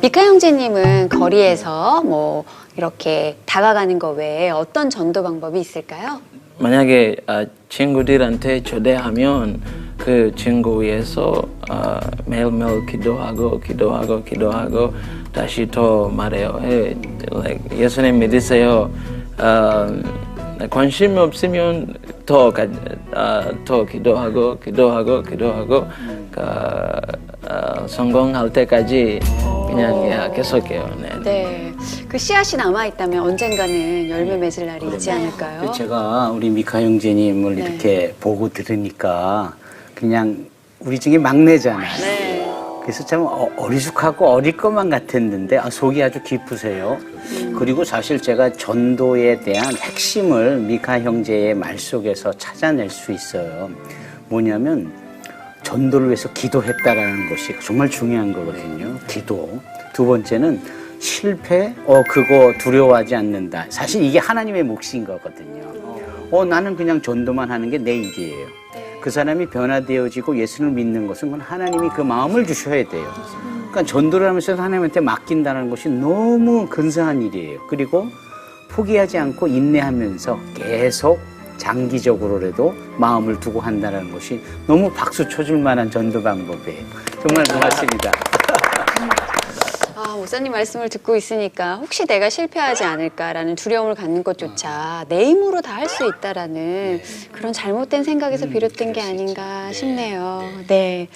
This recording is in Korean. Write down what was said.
미카 형제님은 거리에서 뭐 이렇게 다가가는 거 외에 어떤 전도 방법이 있을까요? 만약에 아, 친구들한테 초대하면 그 친구 위해서 아, 매일매일 기도하고 기도하고 기도하고 다시 더 말해요. Like, 예수님 믿으세요. 아, 관심 없으면 더, 더 기도하고 기도하고 기도하고 그, 아, 성공할 때까지 그냥 야, 계속해요. 네. 네. 그 씨앗이 남아 있다면 언젠가는 열매 맺을 날이 있지 않을까요? 제가 우리 미카 형제님을 네. 이렇게 보고 들으니까 그냥 우리 중에 막내잖아요. 네. 그래서 참 어- 어리숙하고 어릴 것만 같았는데 아, 속이 아주 깊으세요. 그리고 사실 제가 전도에 대한 핵심을 미카 형제의 말 속에서 찾아낼 수 있어요. 뭐냐면 전도를 위해서 기도했다라는 것이 정말 중요한 거거든요. 기도. 두 번째는 실패, 어 그거 두려워하지 않는다. 사실 이게 하나님의 몫인 거거든요. 어 나는 그냥 전도만 하는 게 내 일이에요. 그 사람이 변화되어지고 예수를 믿는 것은 그건 하나님이 그 마음을 주셔야 돼요. 그러니까 전도를 하면서 하나님한테 맡긴다는 것이 너무 근사한 일이에요. 그리고 포기하지 않고 인내하면서 계속 장기적으로라도 마음을 두고 한다는 것이 너무 박수 쳐줄 만한 전도 방법이에요. 정말 고맙습니다. 아, 목사님 말씀을 듣고 있으니까 혹시 내가 실패하지 않을까라는 두려움을 갖는 것조차 내 힘으로 다 할 수 있다라는 그런 잘못된 생각에서 비롯된 게 아닌가 싶네요. 네.